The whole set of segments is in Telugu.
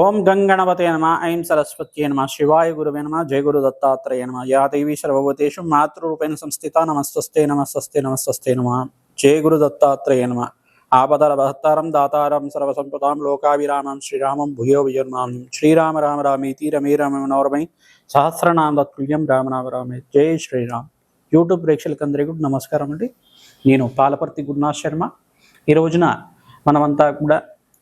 ఓం గంగణవతే నమ ఐం సరస్వత్యే నమ శివాయ గురువే నమ జయ గురు దత్తాత్రేయ నమ యా దేవి సర్వభూతేషు మాతృరూపేణ సంస్థిత నమస్తస్తే నమస్తస్తే నమస్తస్తే నమ జయ గురు దత్తాత్రేయ నమ ఆపదల భక్తారం దాతారం సర్వసంపదాం లోకావిరామం శ్రీరామం భూయో విజర్మాం శ్రీరామ రామ రామేతి రమే రామ మనోరమై సహస్రనామ తత్తుల్యం రామనామ రామే జై శ్రీరామ్. యూట్యూబ్ ప్రేక్షకులందరికీ కూడా నమస్కారం అండి. నేను పాలపర్తి గురునాథ్ శర్మ. ఈ రోజున మనమంతా కూడా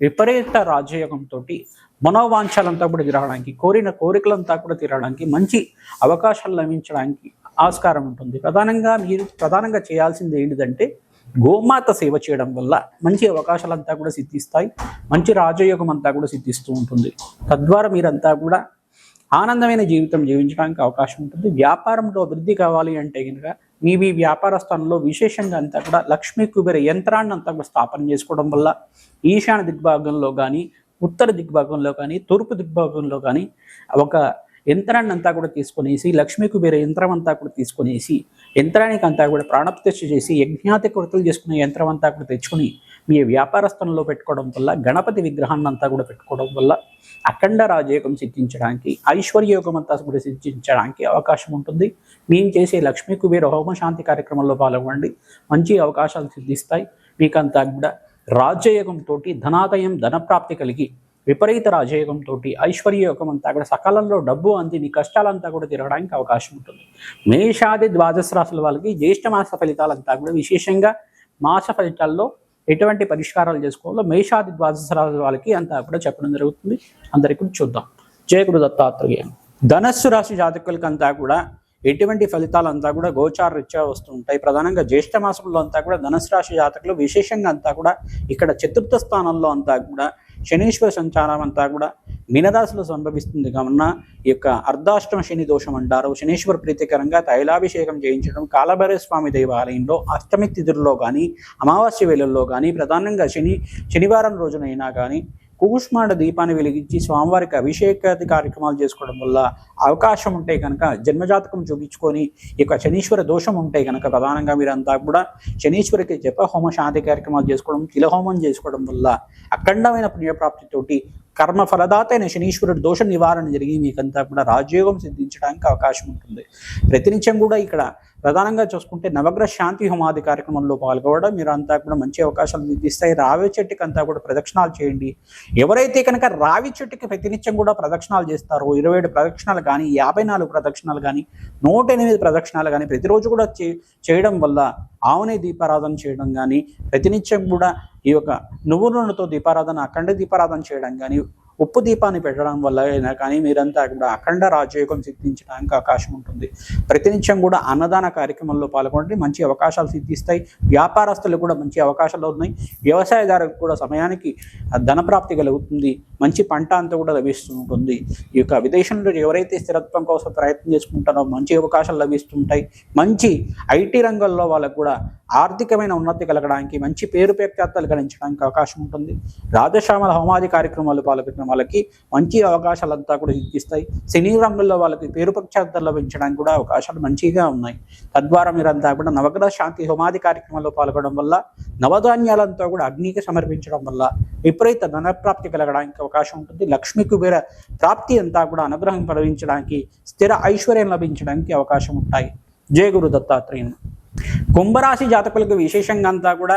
విపరీత రాజయోగంతో మనోవాంఛలంతా కూడా తిరగడానికి కోరిన కోరికలంతా కూడా తీరడానికి మంచి అవకాశాలు లభించడానికి ఆస్కారం ఉంటుంది. ప్రధానంగా మీరు ప్రధానంగా చేయాల్సింది ఏంటిదంటే గోమాత సేవ చేయడం వల్ల మంచి అవకాశాలంతా కూడా సిద్ధిస్తాయి మంచి రాజయోగం అంతా కూడా సిద్ధిస్తూ ఉంటుంది. తద్వారా మీరంతా కూడా ఆనందమైన జీవితం జీవించడానికి అవకాశం ఉంటుంది. వ్యాపారంలో అభివృద్ధి కావాలి అంటే కనుక మీ మీ వ్యాపార స్థానంలో విశేషంగా అంతా కూడా లక్ష్మీ కుబేర యంత్రాన్ని అంతా కూడా స్థాపన చేసుకోవడం వల్ల ఈశాన్య దిగ్భాగంలో కానీ ఉత్తర దిగ్భాగంలో కానీ తూర్పు దిగ్భాగంలో కానీ ఒక యంత్రాన్ని అంతా కూడా తీసుకునేసి లక్ష్మీ కుబేర యంత్రం అంతా కూడా తీసుకునేసి యంత్రానికి అంతా కూడా ప్రాణప్రతిష్ఠ చేసి యజ్ఞాతి కొరతలు చేసుకునే యంత్రం అంతా కూడా తెచ్చుకొని మీ వ్యాపార స్థలంలో పెట్టుకోవడం వల్ల గణపతి విగ్రహాన్ని అంతా కూడా పెట్టుకోవడం వల్ల అఖండ రాజయోగం సిద్ధించడానికి ఐశ్వర్యయోగం అంతా కూడా సిద్ధించడానికి అవకాశం ఉంటుంది. మేము చేసే లక్ష్మీ కుబేర హోమ శాంతి కార్యక్రమంలో పాల్గొండి మంచి అవకాశాలు సిద్ధిస్తాయి. మీకంతా కూడా రాజయోగంతో ధనాదయం ధనప్రాప్తి కలిగి విపరీత రాజయోగంతో ఐశ్వర్యయోగం అంతా కూడా సకాలంలో డబ్బు అంది మీ కష్టాలంతా కూడా తిరగడానికి అవకాశం ఉంటుంది. మేషాది ద్వాదశ రాశుల వాళ్ళకి జ్యేష్ఠ మాస ఫలితాలంతా కూడా విశేషంగా మాస ఫలితాల్లో ఎటువంటి పరిష్కారాలు చేసుకోవాలో మేషాది ద్వాదశ వాళ్ళకి అంతా కూడా చెప్పడం జరుగుతుంది. అందరికీ చూద్దాం. జయగురు దత్తాత్రేయ. ధనస్సు రాశి జాతకులకి అంతా కూడా ఎటువంటి ఫలితాలంతా కూడా గోచార రీత్యా వస్తుంటాయి. ప్రధానంగా జ్యేష్ఠ మాసంలో అంతా కూడా ధనుసు రాశి జాతకులు విశేషంగా అంతా కూడా ఇక్కడ చతుర్థ స్థానంలో అంతా కూడా శనీశ్వర సంచారం అంతా కూడా మీనరాశిలో సంభవిస్తుంది కావున ఈ యొక్క అర్ధాష్టమ శని దోషం అంటారు. శనీశ్వర ప్రీతికరంగా తైలాభిషేకం చేయించడం కాలభైరవ స్వామి దేవాలయంలో అష్టమి తిథుల్లో కానీ అమావాస్య వేళల్లో కానీ ప్రధానంగా శని శనివారం రోజునైనా కానీ కూష్మాండ దీపాన్ని వెలిగించి స్వామివారికి అభిషేకాది కార్యక్రమాలు చేసుకోవడం వల్ల అవకాశం ఉంటే కనుక జన్మజాతకం చూపించుకొని ఈ యొక్క శనీశ్వర దోషం ఉంటే కనుక ప్రధానంగా మీరంతా కూడా శనీశ్వరికి జప హోమ శాంతి కార్యక్రమాలు చేసుకోవడం తిలహోమం చేసుకోవడం వల్ల అఖండమైన పుణ్యప్రాప్తితోటి కర్మ ఫలదాత అయిన శనీశ్వరుడు దోష నివారణ జరిగి మీకంతా కూడా రాజయోగం సిద్ధించడానికి అవకాశం ఉంటుంది. ప్రతినిత్యం కూడా ఇక్కడ ప్రధానంగా చూసుకుంటే నవగ్రహ శాంతి హోమాది కార్యక్రమంలో పాల్గొనడం మీరు అంతా కూడా మంచి అవకాశాలు నిర్దిస్తాయి రావి చెట్టుకి అంతా కూడా ప్రదక్షిణాలు చేయండి. ఎవరైతే కనుక రావి చెట్టుకి ప్రతినిత్యం కూడా ప్రదక్షిణాలు చేస్తారో ఇరవై ఏడు ప్రదక్షిణాలు కానీ యాభై నాలుగు ప్రదక్షిణాలు కానీ నూట ఎనిమిది ప్రదక్షిణాలు కానీ ప్రతిరోజు కూడా చే చేయడం వల్ల ఆవునే దీపారాధన చేయడం కానీ ప్రతినిత్యం కూడా ఈ యొక్క నువ్వు నూనెతో దీపారాధన అఖండ దీపారాధన చేయడం కానీ ఉప్పు దీపాన్ని పెట్టడం వల్ల అయినా కానీ మీరంతా కూడా అఖండ రాజయోగం సిద్ధించడానికి అవకాశం ఉంటుంది. ప్రతినిత్యం కూడా అన్నదాన కార్యక్రమంలో పాల్గొంటే మంచి అవకాశాలు సిద్ధిస్తాయి. వ్యాపారస్తులకు కూడా మంచి అవకాశాలు ఉన్నాయి వ్యవసాయదారులకు కూడా సమయానికి ధనప్రాప్తి కలుగుతుంది. మంచి పంట అంతా కూడా లభిస్తూ ఉంటుంది ఈ యొక్క విదేశంలో ఎవరైతే స్థిరత్వం కోసం ప్రయత్నం చేసుకుంటారో మంచి అవకాశాలు లభిస్తుంటాయి. మంచి ఐటీ రంగంలో వాళ్ళకు కూడా ఆర్థికమైన ఉన్నతి కలగడానికి మంచి పేరు ప్రఖ్యాతలు కలిగించడానికి అవకాశం ఉంటుంది. రాజశ్యామల హోమాది కార్యక్రమాలు పాల్గొనడం వాళ్ళకి మంచి అవకాశాలంతా కూడా ఇస్తాయి. సినీ రంగంలో వాళ్ళకి పేరు ప్రఖ్యాతలు లభించడానికి కూడా అవకాశాలు మంచిగా ఉన్నాయి. తద్వారా మీరంతా కూడా నవగ్రహ శాంతి హోమాది కార్యక్రమంలో పాల్గొనడం వల్ల నవధాన్యాలంతా కూడా అగ్నికి సమర్పించడం వల్ల విపరీత ధనప్రాప్తి కలగడానికి అవకాశం ఉంటుంది. లక్ష్మీ కుబేర ప్రాప్తి అంతా కూడా అనుగ్రహం ప్రవహించడానికి స్థిర ఐశ్వర్యం లభించడానికి అవకాశం ఉంటాయి. జయ గురు దత్తాత్రేయుని. కుంభరాశి జాతకులకు విశేషంగా అంతా కూడా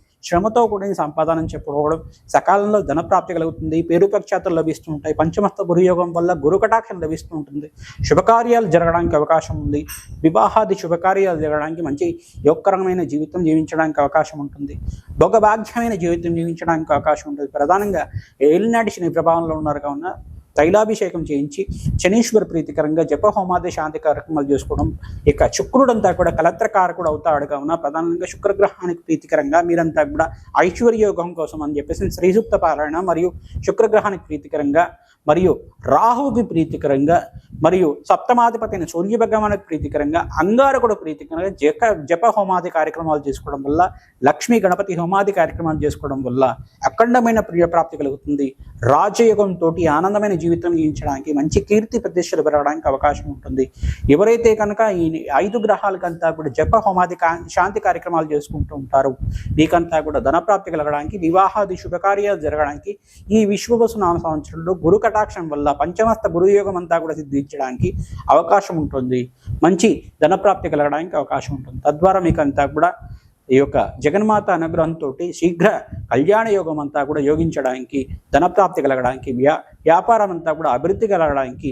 శ్రమతో కూడిన సంపాదన చెప్పుకోవడం సకాలంలో ధనప్రాప్తి కలుగుతుంది పేరు ప్రఖ్యాతులు లభిస్తూ ఉంటాయి పంచమస్త గురుయోగం వల్ల గురు కటాక్షం లభిస్తూ ఉంటుంది శుభకార్యాలు జరగడానికి అవకాశం ఉంది వివాహాది శుభకార్యాలు జరగడానికి మంచి యోగకరమైన జీవితం జీవించడానికి అవకాశం ఉంటుంది భోగభాగ్యమైన జీవితం జీవించడానికి అవకాశం ఉంటుంది. ప్రధానంగా ఏలినాటి శని ప్రభావంలో ఉన్నారు. కావున తైలాభిషేకం చేయించి శనీశ్వర ప్రీతికరంగా జప హోమాది శాంతి కార్యక్రమాలు చేసుకోవడం ఇక శుక్రుడంతా కూడా కలత్రకారకుడు అవుతాడు కావున ప్రధానంగా శుక్రగ్రహానికి ప్రీతికరంగా మీరంతా కూడా ఐశ్వర్యోగం కోసం అని చెప్పేసి శ్రీసూక్త పారాయణ మరియు శుక్రగ్రహానికి ప్రీతికరంగా మరియు రాహువుకి ప్రీతికరంగా మరియు సప్తమాధిపతి సూర్య భగవానికి ప్రీతికరంగా అంగారకుడు ప్రీతికరంగా జప జప హోమాది కార్యక్రమాలు చేసుకోవడం వల్ల లక్ష్మీ గణపతి హోమాది కార్యక్రమాలు చేసుకోవడం వల్ల అఖండమైన ప్రియప్రాప్తి కలుగుతుంది. రాజయోగంతో ఆనందమైన జీవితం జీవించడానికి మంచి కీర్తి ప్రతిష్టలు పెరగడానికి అవకాశం ఉంటుంది. ఎవరైతే కనుక ఈ ఐదు గ్రహాలకంతా కూడా జప హోమాది కా- శాంతి కార్యక్రమాలు చేసుకుంటూ ఉంటారు మీకంతా కూడా ధనప్రాప్తి కలగడానికి వివాహాది శుభకార్యాలు జరగడానికి ఈ విశ్వవసు నామ సంవత్సరంలో గురుక కటాక్షం వల్ల పంచమస్త గురుయోగం అంతా కూడా సిద్ధించడానికి అవకాశం ఉంటుంది. మంచి ధనప్రాప్తి కలగడానికి అవకాశం ఉంటుంది. తద్వారా మీకంతా కూడా ఈ యొక్క జగన్మాత అనుగ్రహంతో శీఘ్ర కళ్యాణ యోగం అంతా కూడా యోగించడానికి ధనప్రాప్తి కలగడానికి వ్యా వ్యాపారం అంతా కూడా అభివృద్ధి కలగడానికి